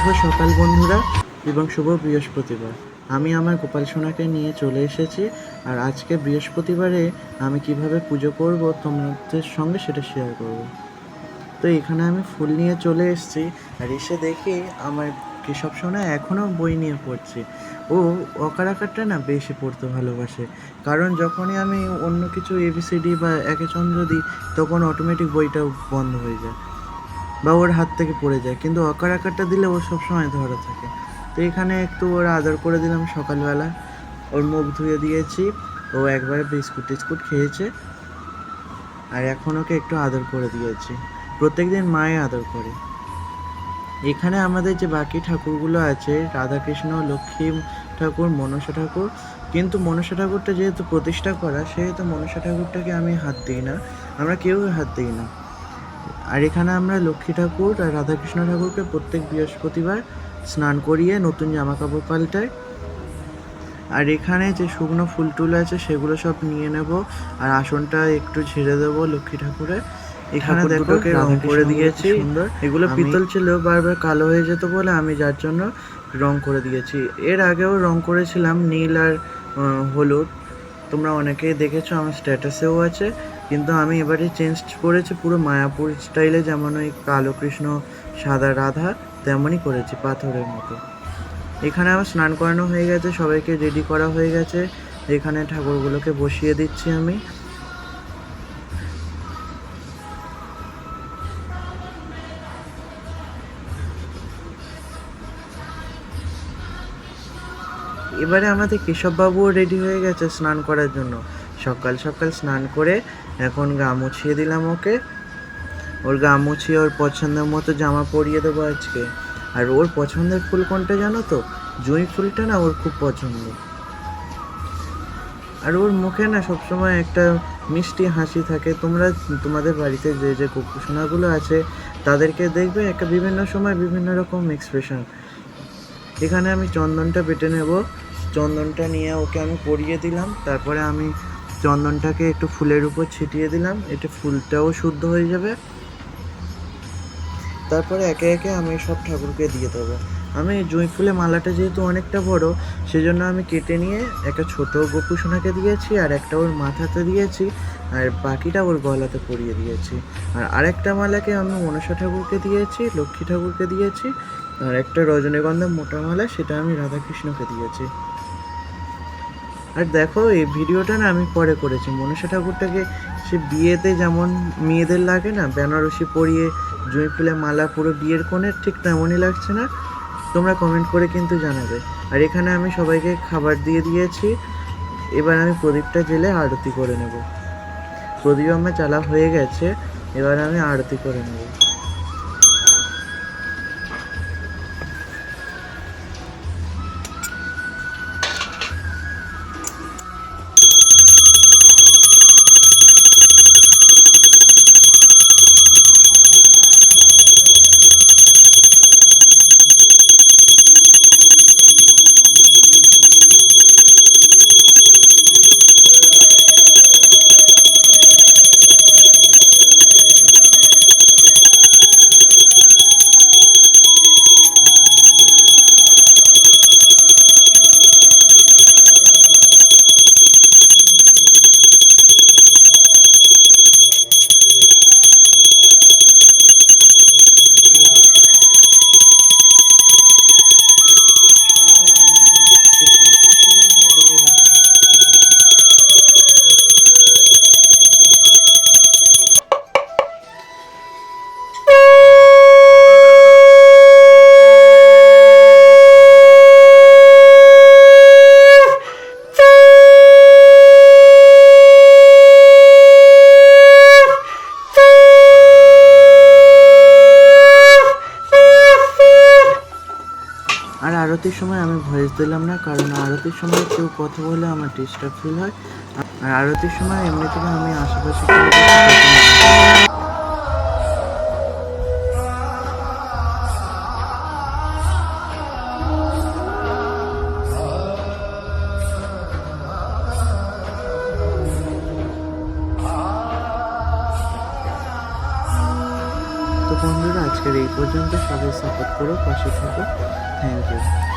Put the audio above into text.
শুভ সকাল, বন্ধুরা। এবং শুভ বৃহস্পতিবার। আমি আমার গোপাল সোনাকে নিয়ে চলে এসেছি, আর আজকে বৃহস্পতিবারে আমি কীভাবে পুজো করব, তোমাদের সঙ্গে সেটা শেয়ার করব। তো এখানে আমি ফুল নিয়ে চলে এসেছি, আর এসে দেখি আমার কেশব সোনা এখনও বই নিয়ে পড়ছে। ও অকার আকারটা না বেশি পড়তে ভালোবাসে। কারণ যখনই আমি অন্য কিছু এবিসিডি বা একে চন্দ্র দিই, তখন অটোমেটিক বইটা বন্ধ হয়ে যায়। বা ওর হাত থেকে পড়ে যায়, কিন্তু অকার আকারটা দিলে ও সবসময় ধরা থাকে। তো এখানে একটু ওর আদর করে দিলাম সকালবেলা। ওর মুখ ধুয়ে দিয়েছি, ও একবারে বিস্কুট টিস্কুট খেয়েছে। আর এখন ওকে একটু আদর করে দিয়েছি। প্রত্যেকদিন মায়ে আদর করে। এখানে আমাদের যে বাকি ঠাকুরগুলো আছে, রাধাকৃষ্ণ, লক্ষ্মী ঠাকুর, মনসা ঠাকুর, কিন্তু মনসা ঠাকুরটা যেহেতু প্রতিষ্ঠা করা, সেহেতু মনসা ঠাকুরটাকে আমি হাত দিই না। আমরা কেউ হাত দিই না। আর এখানে আমরা লক্ষ্মী ঠাকুর আর রাধাকৃষ্ণ ঠাকুরকে প্রত্যেক বৃহস্পতিবার স্নান করিয়ে নতুন জামা কাপড় পাল্টাই। আর এখানে যে শুকনো ফুল টুল আছে সেগুলো সব নিয়ে নেব। আর আসনটা একটু ঝেড়ে দেবো লক্ষ্মী ঠাকুরের এখানে দেখো রং করে দিয়েছি। সুন্দর। এগুলো পিতল ছিল বারবার কালো হয়ে যেত বলে আমি যার জন্য রং করে দিয়েছি। এর আগেও রং করেছিলাম নীল আর হলুদ। তোমরা অনেকেই দেখেছ আমার স্ট্যাটাসেও আছে। কিন্তু আমি এবারে চেঞ্জ করেছি, পুরো মায়াপুর স্টাইলে যেমন ওই কালো কৃষ্ণ, সাদা রাধা, তেমনই করেছি পাথরের মতো। এখানে আমার স্নান করানো হয়ে গেছে, সবাইকে রেডি করা হয়ে গেছে। এখানে ঠাকুরগুলোকে বসিয়ে দিচ্ছি আমি। এবারে আমাদের কেশববাবুও রেডি হয়ে গেছে স্নান করার জন্য। সকাল সকাল স্নান করে এখন গা মুছিয়ে দিলাম ওকে। ওর গা মুছিয়ে ওর পছন্দের মতো জামা পরিয়ে দেবো আজকে। আর ওর পছন্দের ফুল কোনটা জানো তো? জুঁই ফুলটা না ওর খুব পছন্দ। আর ওর মুখে না সবসময় একটা মিষ্টি হাসি থাকে। তোমরা তোমাদের বাড়িতে যে যে কুকুরসোনাগুলো আছে, তাদেরকে দেখবে একটা বিভিন্ন সময় বিভিন্ন রকম এক্সপ্রেশন এখানে আমি চন্দনটা বেটে নেব। চন্দনটা নিয়ে ওকে আমি পরিয়ে দিলাম। তারপরে আমি চন্দনটাকে একটু ফুলের উপর ছিটিয়ে দিলাম। এতে ফুলটাও শুদ্ধ হয়ে যাবে। তারপরে একে একে আমি সব ঠাকুরকে দিয়ে দেবো। আমি জুঁই ফুলে মালাটা যেহেতু অনেকটা বড়, সেজন্য আমি কেটে নিয়ে একটা ছোট গোপু সোনাকে দিয়েছি, আর একটা ওর মাথাতে দিয়েছি, আর বাকিটা ওর গলাতে পরিয়ে দিয়েছি। আর আরেকটা মালাকে আমি মনসা ঠাকুরকে দিয়েছি, লক্ষ্মী ঠাকুরকে দিয়েছি, আর একটা রজনীগন্ধা মোটা মালা, সেটা আমি রাধাকৃষ্ণকে দিয়েছি। আর দেখো, এই ভিডিওটা না আমি পরে করেছি। মনসা ঠাকুরটাকে সে বিয়েতে যেমন মেয়েদের লাগে না, বেনারসি পরিয়ে, জুঁই ফুলে মালা পুরো বিয়ের কোণের ঠিক তেমনই লাগছে না। তোমরা কমেন্ট করে কিন্তু জানাবে। আর এখানে আমি সবাইকে খাবার দিয়ে দিয়েছি। এবার আমি প্রদীপটা জেলে আরতি করে নেব। প্রদীপ আমার চালা হয়ে গেছে, এবার আমি আরতি করে নেব। আরতির সময় আমি ভয়েস দিলাম না, কারণ আরতির সময় কেউ কথা বলে আমার ডিস্টার্ব ফিল হয়। আর আরতির সময় এমনি থেকে আমি আশেপাশে বন্ধুরা, আজকের এই পর্যন্ত সবাই সাপোর্ট করো, পাশে থাকো। Thank you